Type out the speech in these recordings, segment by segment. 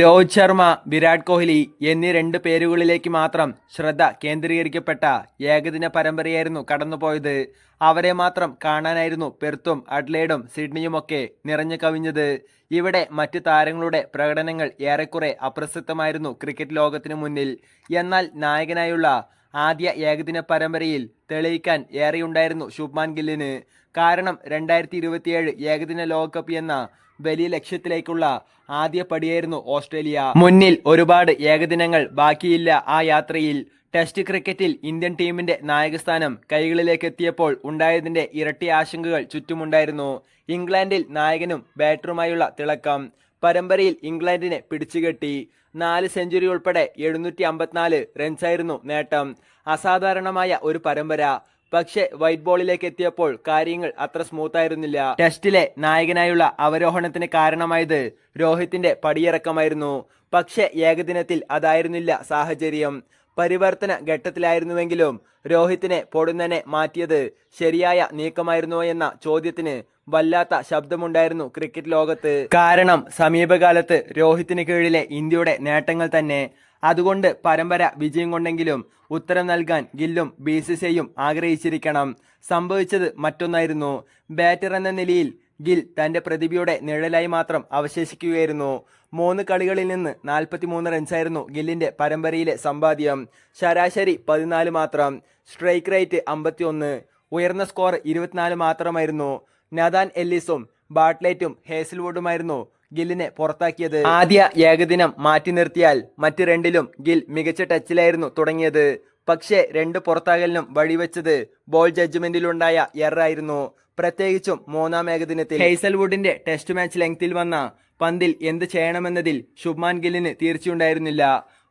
രോഹിത് ശർമ്മ വിരാട് കോഹ്ലി എന്നീ രണ്ട് പേരുകളിലേക്ക് മാത്രം ശ്രദ്ധ കേന്ദ്രീകരിക്കപ്പെട്ട ഏകദിന പരമ്പരയായിരുന്നു കടന്നുപോയത്. അവരെ മാത്രം കാണാനായിരുന്നു പെർത്തും അഡ്ലേഡും സിഡ്നിയുമൊക്കെ നിറഞ്ഞു കവിഞ്ഞത്. ഇവിടെ മറ്റ് താരങ്ങളുടെ പ്രകടനങ്ങൾ ഏറെക്കുറെ അപ്രസക്തമായിരുന്നു ക്രിക്കറ്റ് ലോകത്തിനു മുന്നിൽ. എന്നാൽ നായകനായുള്ള ആദ്യ ഏകദിന പരമ്പരയിൽ തെളിയിക്കാൻ ഏറെയുണ്ടായിരുന്നു ശുഭ്മാൻ ഗില്ലിന്. കാരണം രണ്ടായിരത്തി ഇരുപത്തിയേഴ് ഏകദിന ലോകകപ്പ് എന്ന വലിയ ലക്ഷ്യത്തിലേക്കുള്ള ആദ്യ പടിയായിരുന്നു ഓസ്ട്രേലിയ. മുന്നിൽ ഒരുപാട് ഏകദിനങ്ങൾ ബാക്കിയില്ല ആ യാത്രയിൽ. ടെസ്റ്റ് ക്രിക്കറ്റിൽ ഇന്ത്യൻ ടീമിന്റെ നായകസ്ഥാനം കൈകളിലേക്ക് എത്തിയപ്പോൾ ഉണ്ടായതിന്റെ ഇരട്ടി ആശങ്കകൾ ചുറ്റുമുണ്ടായിരുന്നു. ഇംഗ്ലണ്ടിൽ നായകനും ബാറ്ററുമായുള്ള തിളക്കം. പരമ്പരയിൽ ഇംഗ്ലണ്ടിനെ പിടിച്ചുകെട്ടി. നാല് സെഞ്ചുറി ഉൾപ്പെടെ എഴുന്നൂറ്റി അമ്പത്തിനാല് റൺസായിരുന്നു നേട്ടം. അസാധാരണമായ ഒരു പരമ്പര. പക്ഷേ വൈറ്റ് ബോളിലേക്ക് എത്തിയപ്പോൾ കാര്യങ്ങൾ അത്ര സ്മൂത്തായിരുന്നില്ല ടെസ്റ്റിലെ നായകനായുള്ള അവരോഹണത്തിന് കാരണമായത് രോഹിത്തിന്റെ പടിയിറക്കമായിരുന്നു. പക്ഷേ ഏകദിനത്തിൽ അതായിരുന്നില്ല സാഹചര്യം. പരിവർത്തന ഘട്ടത്തിലായിരുന്നുവെങ്കിലും രോഹിത്തിനെ പൊടുന്നനെ മാറ്റിയത് ശരിയായ നീക്കമായിരുന്നോ എന്ന ചോദ്യത്തിന് വല്ലാത്ത ശബ്ദമുണ്ടായിരുന്നു ക്രിക്കറ്റ് ലോകത്ത്. കാരണം സമീപകാലത്ത് രോഹിത്തിന് കീഴിലെ ഇന്ത്യയുടെ നേട്ടങ്ങൾ തന്നെ. അതുകൊണ്ട് പരമ്പര വിജയം കൊണ്ടെങ്കിലും ഉത്തരം നൽകാൻ ഗില്ലും ബി സി സിയും ആഗ്രഹിച്ചിരിക്കണം. സംഭവിച്ചത് മറ്റൊന്നായിരുന്നു. ബാറ്റർ എന്ന നിലയിൽ ഗിൽ തന്റെ പ്രതിഭയുടെ നിഴലായി മാത്രം അവശേഷിക്കുകയായിരുന്നു. മൂന്ന് കളികളിൽ നിന്ന് നാൽപ്പത്തി മൂന്ന് റൺസായിരുന്നു ഗില്ലിന്റെ പരമ്പരയിലെ സമ്പാദ്യം. ശരാശരി പതിനാല് മാത്രം സ്ട്രൈക്ക് റേറ്റ് അമ്പത്തി ഒന്ന് ഉയർന്ന സ്കോർ ഇരുപത്തിനാല് മാത്രമായിരുന്നു. നദാൻ എല്ലിസും ബാട്ട്ലേറ്റും ഹേസൽവുഡുമായിരുന്നു ഗില്ലിനെ പുറത്താക്കിയത്. ആദ്യ ഏകദിനം മാറ്റി നിർത്തിയാൽ മറ്റ് രണ്ടിലും ഗിൽ മികച്ച ടച്ചിലായിരുന്നു തുടങ്ങിയത്. പക്ഷേ രണ്ട് പുറത്താകലിനും വഴിവെച്ചത് ബോൾ ജഡ്ജ്മെന്റിലുണ്ടായ എറായിരുന്നു പ്രത്യേകിച്ചും മൂന്നാം ഏകദിനത്തിൽ ഹെയ്സൽവുഡിന്റെ ടെസ്റ്റ് മാച്ച് ലെങ്തിൽ വന്ന പന്തിൽ എന്ത് ചെയ്യണമെന്നതിൽ ശുഭ്മാൻ ഗില്ലിന് തീർച്ചയുണ്ടായിരുന്നില്ല.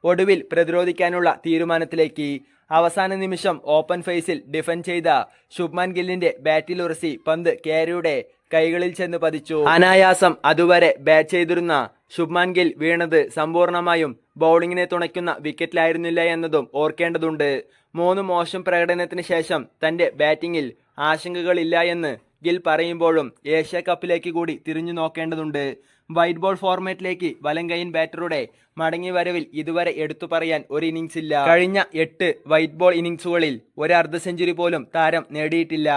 ഒടുവിൽ പ്രതിരോധിക്കാനുള്ള തീരുമാനത്തിലേക്ക്. അവസാന നിമിഷം ഓപ്പൺ ഫേസിൽ ഡിഫൻഡ് ചെയ്ത ശുഭ്മാൻ ഗില്ലിന്റെ ബാറ്റിൽ ഉറസി പന്ത് കേരയുടെ കൈകളിൽ ചെന്ന് പതിച്ചു. അനായാസം അതുവരെ ബാറ്റ് ചെയ്തിരുന്ന ശുഭ്മാൻ ഗിൽ വീണത് സമ്പൂർണമായും ബൗളിങ്ങിനെ തുണയ്ക്കുന്ന വിക്കറ്റിലായിരുന്നില്ല എന്നതും ഓർക്കേണ്ടതുണ്ട്. മൂന്ന് മോശം പ്രകടനത്തിന് ശേഷം തന്റെ ബാറ്റിംഗിൽ ആശങ്കകളില്ല എന്ന് ഗിൽ പറയുമ്പോഴും ഏഷ്യ കപ്പിലേക്ക് കൂടി തിരിഞ്ഞു നോക്കേണ്ടതുണ്ട്. വൈറ്റ് ബോൾ ഫോർമാറ്റിലേക്ക് വലങ്കൈൻ ബാറ്ററുടെ മടങ്ങി വരവിൽ ഇതുവരെ എടുത്തു പറയാൻ ഒരു ഇന്നിംഗ്സ് ഇല്ല. കഴിഞ്ഞ എട്ട് വൈറ്റ് ബോൾ ഇന്നിംഗ്സുകളിൽ ഒരു അർദ്ധ സെഞ്ചുറി പോലും താരം നേടിയിട്ടില്ല.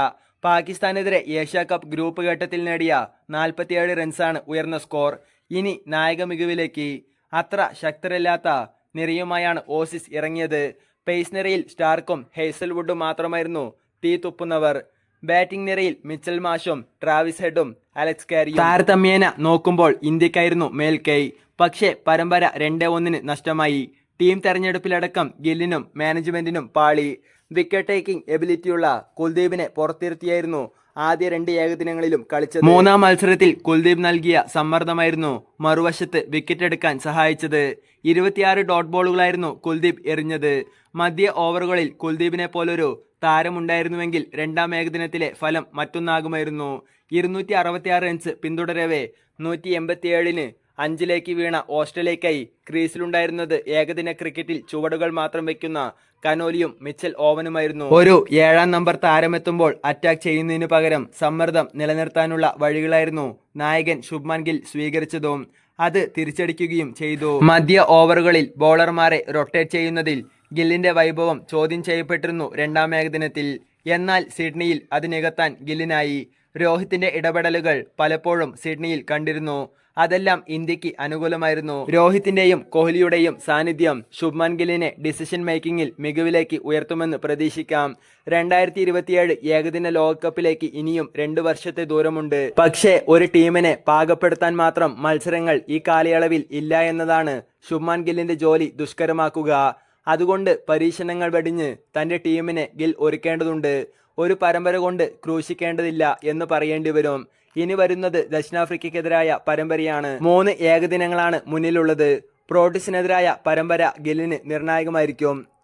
പാകിസ്ഥാനെതിരെ ഏഷ്യ കപ്പ് ഗ്രൂപ്പ് ഘട്ടത്തിൽ നേടിയ നാൽപ്പത്തിയേഴ് റൺസാണ് ഉയർന്ന സ്കോർ. ഇനി നായക മികവിലേക്ക്. അത്ര ശക്തരല്ലാത്ത നിരയുമായാണ് ഓസിസ് ഇറങ്ങിയത്. പേസ് നിരയിൽ സ്റ്റാർക്കും ഹേസൽവുഡും മാത്രമായിരുന്നു തീ തുപ്പുന്നവർ. ബാറ്റിംഗ് നിരയിൽ മിച്ചൽ മാഷും ട്രാവിസ് ഹെഡും അലക്സ് കാരിയും താരതമ്യേന നോക്കുമ്പോൾ ഇന്ത്യക്കായിരുന്നു മേൽക്കൈ പക്ഷേ പരമ്പര രണ്ട് ഒന്നിന് നഷ്ടമായി. ടീം തെരഞ്ഞെടുപ്പിലടക്കം ഗില്ലിനും മാനേജ്മെന്റിനും പാളി. വിക്കറ്റ് ടേക്കിംഗ് എബിലിറ്റിയുള്ള കുൽദീപിനെ പുറത്തിരുത്തിയായിരുന്നു ആദ്യ രണ്ട് ഏകദിനങ്ങളിലും കളിച്ചത് മൂന്നാം മത്സരത്തിൽ കുൽദീപ് നൽകിയ സമ്മർദ്ദമായിരുന്നു മറുവശത്ത് വിക്കറ്റ് എടുക്കാൻ സഹായിച്ചത്. ഇരുപത്തിയാറ് ഡോട്ട് ബോളുകളായിരുന്നു കുൽദീപ് എറിഞ്ഞത്. മധ്യ ഓവറുകളിൽ കുൽദീപിനെ പോലൊരു താരമുണ്ടായിരുന്നുവെങ്കിൽ രണ്ടാം ഏകദിനത്തിലെ ഫലം മറ്റൊന്നാകുമായിരുന്നു. ഇരുന്നൂറ്റി അറുപത്തിയാറ് റൺസ് പിന്തുടരവേ നൂറ്റി എൺപത്തിയേഴിന് അഞ്ചിലേക്ക് വീണ ഓസ്ട്രേലിയക്കായി ക്രീസിലുണ്ടായിരുന്നത് ഏകദിന ക്രിക്കറ്റിൽ ചുവടുകൾ മാത്രം വെക്കുന്ന കനോലിയും മിച്ചൽ ഓവനുമായിരുന്നു. ഒരു ഏഴാം നമ്പർ താരമെത്തുമ്പോൾ അറ്റാക്ക് ചെയ്യുന്നതിനു പകരം സമ്മർദ്ദം നിലനിർത്താനുള്ള വഴികളായിരുന്നു നായകൻ ശുഭ്മാൻ ഗിൽ സ്വീകരിച്ചതും. അത് തിരിച്ചടിക്കുകയും ചെയ്തു. മധ്യ ഓവറുകളിൽ ബോളർമാരെ റൊട്ടേറ്റ് ചെയ്യുന്നതിൽ ഗില്ലിന്റെ വൈഭവം ചോദ്യം ചെയ്യപ്പെട്ടിരുന്നു രണ്ടാം ഏകദിനത്തിൽ. എന്നാൽ സിഡ്നിയിൽ അത് നികത്താൻ ഗില്ലിനായി. രോഹിത്തിന്റെ ഇടപെടലുകൾ പലപ്പോഴും സിഡ്നിയിൽ കണ്ടിരുന്നു. അതെല്ലാം ഇന്ത്യയ്ക്ക് അനുകൂലമായിരുന്നു. രോഹിത്തിന്റെയും കോഹ്ലിയുടെയും സാന്നിധ്യം ശുഭ്മാൻ ഗില്ലിനെ ഡിസിഷൻ മേക്കിംഗിൽ മികവിലേക്ക് ഉയർത്തുമെന്ന് പ്രതീക്ഷിക്കാം. രണ്ടായിരത്തി ഇരുപത്തിയേഴ് ഏകദിന ലോകകപ്പിലേക്ക് ഇനിയും രണ്ടു വർഷത്തെ ദൂരമുണ്ട്. പക്ഷേ ഒരു ടീമിനെ പാകപ്പെടുത്താൻ മാത്രം മത്സരങ്ങൾ ഈ കാലയളവിൽ ഇല്ല എന്നതാണ് ശുഭ്മാൻ ഗില്ലിന്റെ ജോലി ദുഷ്കരമാക്കുക. അതുകൊണ്ട് പരീക്ഷണങ്ങൾ വെടിഞ്ഞ് തന്റെ ടീമിനെ ഗിൽ ഒരുക്കേണ്ടതുണ്ട്. ഒരു പരമ്പര കൊണ്ട് ക്രൂശിക്കേണ്ടതില്ല എന്ന് പറയേണ്ടി വരും. ഇനി വരുന്നത് ദക്ഷിണാഫ്രിക്കയ്ക്കെതിരായ പരമ്പരയാണ്. മൂന്ന് ഏകദിനങ്ങളാണ് മുന്നിലുള്ളത്. പ്രോട്ടീസിനെതിരായ പരമ്പര ഗില്ലിന് നിർണായകമായിരിക്കും.